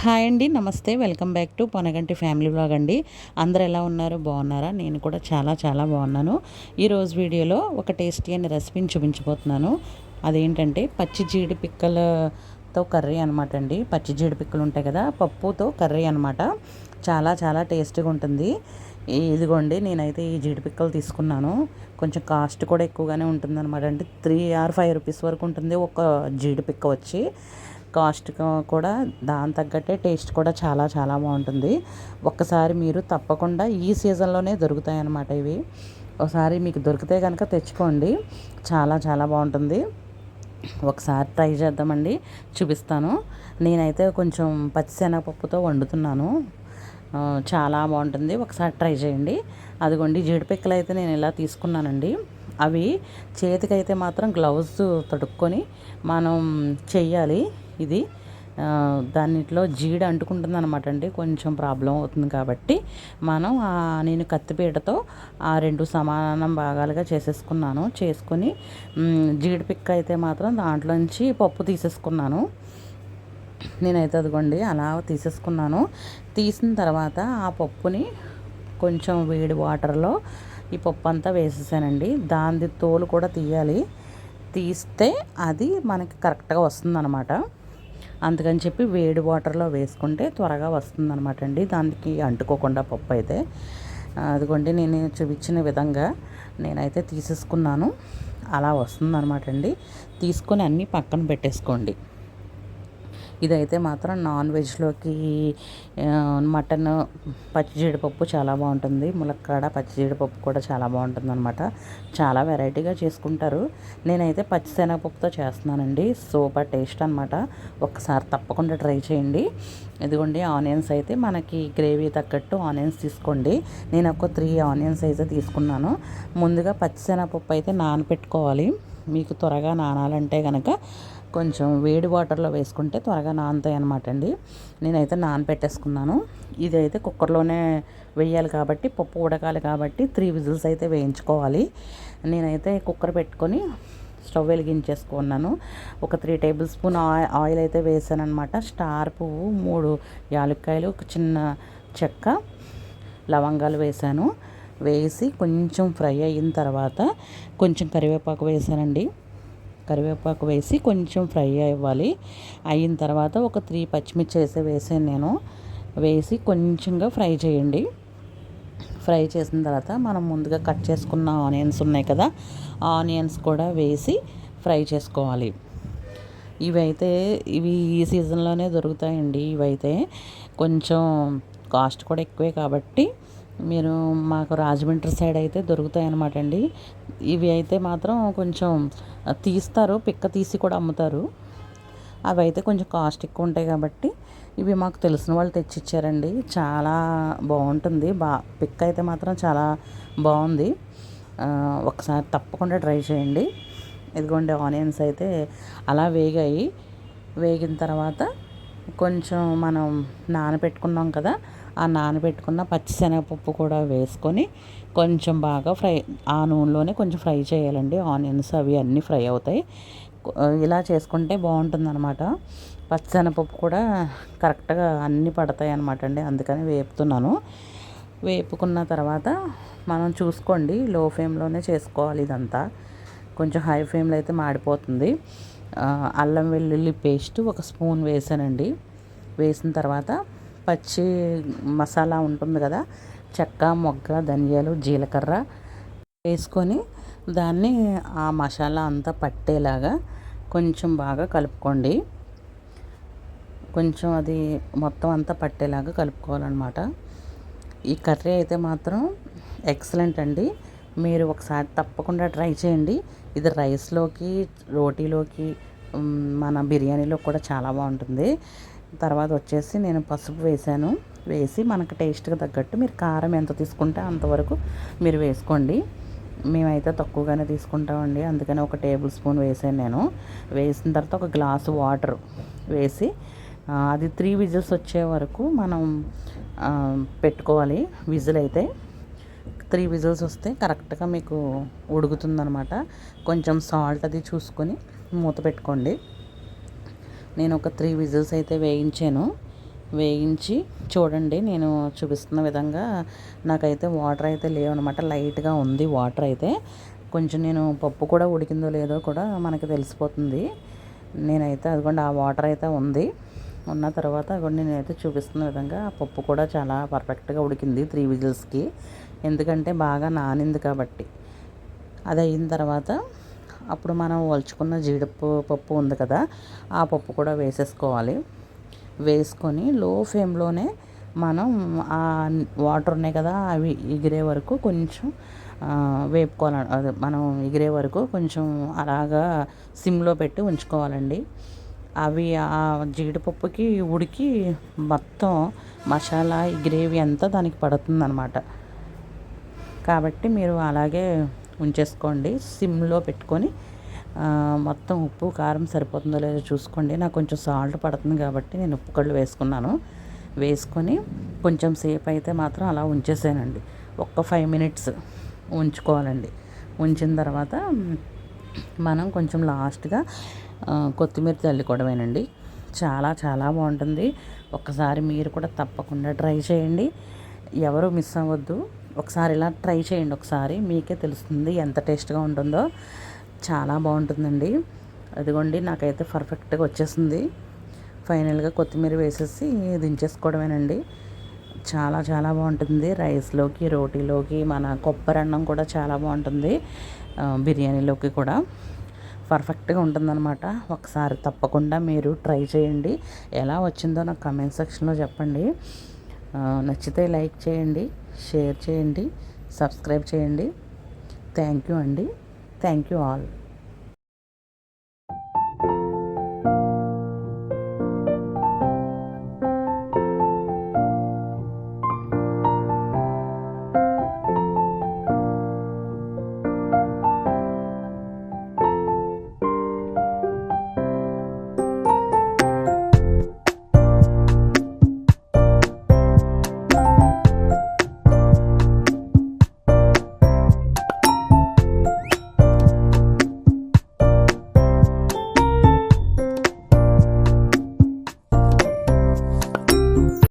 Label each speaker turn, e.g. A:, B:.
A: Hi అండి నమస్తే. Welcome back to Ponaganti family blog అండి. అందరు ఎలా ఉన్నారు? బాగున్నారా? నేను కూడా చాలా చాలా బాగున్నాను. ఈరోజు వీడియోలో ఒక టేస్టీ అయిన రెసిపీని చూపించబోతున్నాను. అదేంటంటే పచ్చి జీడి పిక్కలతో కర్రీ అనమాట అండి. పచ్చి జీడి పిక్కలు ఉంటాయి కదా పప్పుతో కర్రీ అనమాట చాలా చాలా టేస్టీగా ఉంటుంది. ఇదిగోండి నేనైతే ఈ జీడిపిక్కలు తీసుకున్నాను. కొంచెం కాస్ట్ కూడా ఎక్కువగానే ఉంటుంది అనమాట అంటే త్రీ ఆర్ ఫైవ్ రూపీస్ వరకు ఉంటుంది ఒక జీడిపిక్క వచ్చి. కాస్ట్ కూడా దాని తగ్గట్టే టేస్ట్ కూడా చాలా చాలా బాగుంటుంది. ఒక్కసారి మీరు తప్పకుండా ఈ సీజన్లోనే దొరుకుతాయి అన్నమాట ఇవి. ఒకసారి మీకు దొరికితే కనుక తెచ్చుకోండి. చాలా చాలా బాగుంటుంది. ఒకసారి ట్రై చేద్దామండి. చూపిస్తాను. నేనైతే కొంచెం పచ్చిశనగపప్పుతో వండుతున్నాను. చాలా బాగుంటుంది. ఒకసారి ట్రై చేయండి. అదిగోండి జీడిపిక్కలు అయితే నేను ఇలా తీసుకున్నానండి. అవి చేతికైతే మాత్రం గ్లౌజ్ తొడుక్కొని మనం చెయ్యాలి. ఇది. దానిలో జీడ అంటుకుంటుంది అనమాట అండి. కొంచెం ప్రాబ్లం అవుతుంది కాబట్టి మనం నేను కత్తిపీటతో ఆ రెండు సమానం భాగాలుగా చేసేసుకున్నాను. చేసుకొని జీడిపిక్క అయితే మాత్రం దాంట్లోంచి పప్పు తీసేసుకున్నాను. నేనైతే అదిగోండి అలా తీసేసుకున్నాను. తీసిన తర్వాత ఆ పప్పుని కొంచెం వేడి వాటర్లో ఈ పప్పు అంతా వేసేసానండి. దాని తోలు కూడా తీయాలి. తీస్తే అది మనకి కరెక్ట్గా వస్తుందన్నమాట. అందుకని చెప్పి వేడి వాటర్లో వేసుకుంటే త్వరగా వస్తుందన్నమాట అండి. దానికి అంటుకోకుండా పప్పు అయితే. అదిగోండి నేను చూపించిన విధంగా నేనైతే తీసేసుకున్నాను. అలా వస్తుందనమాట అండి. తీసుకొని అన్నీ పక్కన పెట్టేసుకోండి. ఇదైతే మాత్రం నాన్ వెజ్లోకి మటన్ పచ్చి జీడిపప్పు చాలా బాగుంటుంది. ములక్కాడ పచ్చి జీడిపప్పు కూడా చాలా బాగుంటుంది అనమాట చాలా వెరైటీగా చేసుకుంటారు. నేనైతే పచ్చిశనగపప్పుతో చేస్తున్నానండి. సూపర్ టేస్ట్ అనమాట ఒకసారి తప్పకుండా ట్రై చేయండి. ఇదిగోండి ఆనియన్స్ అయితే మనకి గ్రేవీ తగ్గట్టు ఆనియన్స్ తీసుకోండి. నేను ఒక త్రీ ఆనియన్స్ అయితే తీసుకున్నాను. ముందుగా పచ్చిశనగపప్పు అయితే నానపెట్టుకోవాలి. మీకు త్వరగా నానాలంటే కనుక కొంచెం వేడి వాటర్లో వేసుకుంటే త్వరగా నానుతాయి అనమాట అండి. నేనైతే నానబెట్టేసుకున్నాను ఇది అయితే కుక్కర్లోనే వేయాలి కాబట్టి పప్పు ఉడకాలి కాబట్టి త్రీ విజిల్స్ అయితే వేయించుకోవాలి. నేనైతే కుక్కర్ పెట్టుకొని స్టవ్ వెలిగించేసుకున్నాను. ఒక త్రీ టేబుల్ స్పూన్ ఆయిల్ అయితే వేసాను అనమాట స్టార్ పువ్వు మూడు యాలక్కాయలు ఒక చిన్న చెక్క లవంగాలు వేసాను. వేసి కొంచెం ఫ్రై అయిన తర్వాత కొంచెం కరివేపాకు వేసానండి. కరివేపాకు వేసి కొంచెం ఫ్రై అవ్వాలి. అయిన తర్వాత ఒక త్రీ పచ్చిమిర్చి వేసి వేసాను నేను. వేసి కొంచెంగా ఫ్రై చేయండి. ఫ్రై చేసిన తర్వాత మనం ముందుగా కట్ చేసుకున్న ఆనియన్స్ ఉన్నాయి కదా ఆనియన్స్ కూడా వేసి ఫ్రై చేసుకోవాలి. ఇవైతే ఇవి ఈ సీజన్లోనే దొరుకుతాయండి. ఇవైతే కొంచెం కాస్ట్ కూడా ఎక్కువే కాబట్టి మీరు మాకు రాజమండ్రి సైడ్ అయితే దొరుకుతాయి అనమాట అండి ఇవి అయితే మాత్రం కొంచెం తీస్తారు పిక్క తీసి కూడా అమ్ముతారు. అవి అయితే కొంచెం కాస్ట్ ఎక్కువ ఉంటాయి కాబట్టి ఇవి మాకు తెలిసిన వాళ్ళు తెచ్చిచ్చారండి. చాలా బాగుంటుంది. బా పిక్ అయితే మాత్రం చాలా బాగుంది. ఒకసారి తప్పకుండా ట్రై చేయండి. ఇదిగోండి ఆనియన్స్ అయితే అలా వేగాయి. వేగిన తర్వాత కొంచెం మనం నానబెట్టుకున్నాం కదా ఆ నానబెట్టుకున్న పచ్చిశనగపప్పు కూడా వేసుకొని కొంచెం బాగా ఫ్రై ఆ నూనెలోనే కొంచెం ఫ్రై చేయాలండి. ఆనియన్స్ అవి అన్నీ ఫ్రై అవుతాయి. ఇలా చేసుకుంటే బాగుంటుంది అనమాట పచ్చిశనగపప్పు కూడా కరెక్ట్గా అన్నీ పడతాయి అనమాట అండి అందుకని వేపుతున్నాను. వేపుకున్న తర్వాత మనం చూసుకోండి లో ఫ్లేమ్లోనే చేసుకోవాలి ఇదంతా. కొంచెం హై ఫ్లేమ్లో అయితే మాడిపోతుంది. అల్లం వెల్లుల్లి పేస్ట్ ఒక స్పూన్ వేసానండి. వేసిన తర్వాత పచ్చి మసాలా ఉంటుంది కదా చెక్క మొగ్గ ధనియాలు జీలకర్ర వేసుకొని దాన్ని ఆ మసాలా అంతా పట్టేలాగా కొంచెం బాగా కలుపుకోండి. కొంచెం అది మొత్తం అంతా పట్టేలాగా కలుపుకోవాలన్నమాట. ఈ కర్రీ అయితే మాత్రం ఎక్సలెంట్ అండి. మీరు ఒకసారి తప్పకుండా ట్రై చేయండి. ఇది రైస్లోకి రోటీలోకి మన బిర్యానీలో కూడా చాలా బాగుంటుంది. తర్వాత వచ్చేసి నేను పసుపు వేసాను వేసి మనకు టేస్ట్కి తగ్గట్టు మీరు కారం ఎంత తీసుకుంటే అంతవరకు మీరు వేసుకోండి. మేమైతే తక్కువగానే తీసుకుంటామండి. అందుకని ఒక టేబుల్ స్పూన్ వేసాను నేను. వేసిన తర్వాత ఒక గ్లాసు వాటర్ వేసి అది త్రీ విజిల్స్ వచ్చే వరకు మనం పెట్టుకోవాలి విజిల్ అయితే. త్రీ విజిల్స్ వస్తే కరెక్ట్గా మీకు ఉడుకుతుందనమాట కొంచెం సాల్ట్ అది చూసుకొని మూత పెట్టుకోండి. నేను ఒక త్రీ విజిల్స్ అయితే వేయించాను. వేయించి చూడండి నేను చూపిస్తున్న విధంగా నాకైతే వాటర్ అయితే లేవనమాట లైట్గా ఉంది వాటర్ అయితే. కొంచెం నేను పప్పు కూడా ఉడికిందో లేదో కూడా మనకి తెలిసిపోతుంది. నేనైతే అదిగోండి ఆ వాటర్ అయితే ఉంది. ఉన్న తర్వాత అదిగోండి నేనైతే చూపిస్తున్న విధంగా ఆ పప్పు కూడా చాలా పర్ఫెక్ట్గా ఉడికింది త్రీ విజిల్స్కి. ఎందుకంటే బాగా నానింది కాబట్టి. అది అయిన తర్వాత అప్పుడు మనం వలుచుకున్న జీడిపప్పు పప్పు ఉంది కదా ఆ పప్పు కూడా వేసేసుకోవాలి. వేసుకొని లో ఫ్లేమ్లోనే మనం ఆ వాటర్ ఉన్నాయి కదా అవి ఎగిరే వరకు కొంచెం వేపుకోవాలి అదే మనం ఎగిరే వరకు కొంచెం అలాగా సిమ్లో పెట్టి ఉంచుకోవాలండి. అవి ఆ జీడిపప్పుకి ఉడికి మొత్తం మసాలా ఈ గ్రేవీ అంతా దానికి పడుతుందన్నమాట. కాబట్టి మీరు అలాగే ఉంచేసుకోండి. సిమ్లో పెట్టుకొని మొత్తం ఉప్పు కారం సరిపోతుందో లేదో చూసుకోండి. నాకు కొంచెం సాల్ట్ పడుతుంది కాబట్టి నేను ఉప్పు కళ్ళు వేసుకున్నాను. వేసుకొని కొంచెం సేపు అయితే మాత్రం అలా ఉంచేసానండి. ఒక్క ఫైవ్ మినిట్స్ ఉంచుకోవాలండి. ఉంచిన తర్వాత మనం కొంచెం లాస్ట్గా కొత్తిమీర చల్లుకోవడమేనండి. చాలా చాలా బాగుంటుంది. ఒక్కసారి మీరు కూడా తప్పకుండా ట్రై చేయండి. ఎవరు మిస్ అవ్వద్దు. ఒకసారి ఇలా ట్రై చేయండి ఒకసారి. మీకే తెలుస్తుంది ఎంత టేస్ట్గా ఉంటుందో. చాలా బాగుంటుందండి. అదిగోండి నాకైతే పర్ఫెక్ట్గా వచ్చేసింది. ఫైనల్గా కొత్తిమీర వేసేసి దించేసుకోవడమేనండి. చాలా చాలా బాగుంటుంది. రైస్లోకి రోటీలోకి మన కొబ్బరి అన్నం కూడా చాలా బాగుంటుంది. బిర్యానీలోకి కూడా. పర్ఫెక్ట్గా ఉంటుందన్నమాట. ఒకసారి తప్పకుండా మీరు ట్రై చేయండి. ఎలా వచ్చిందో నాకు కమెంట్ సెక్షన్లో చెప్పండి. నచ్చితే లైక్ చేయండి. షేర్ చేయండి సబ్స్క్రైబ్ చేయండి. థ్యాంక్ యూ అండి. Thank you all.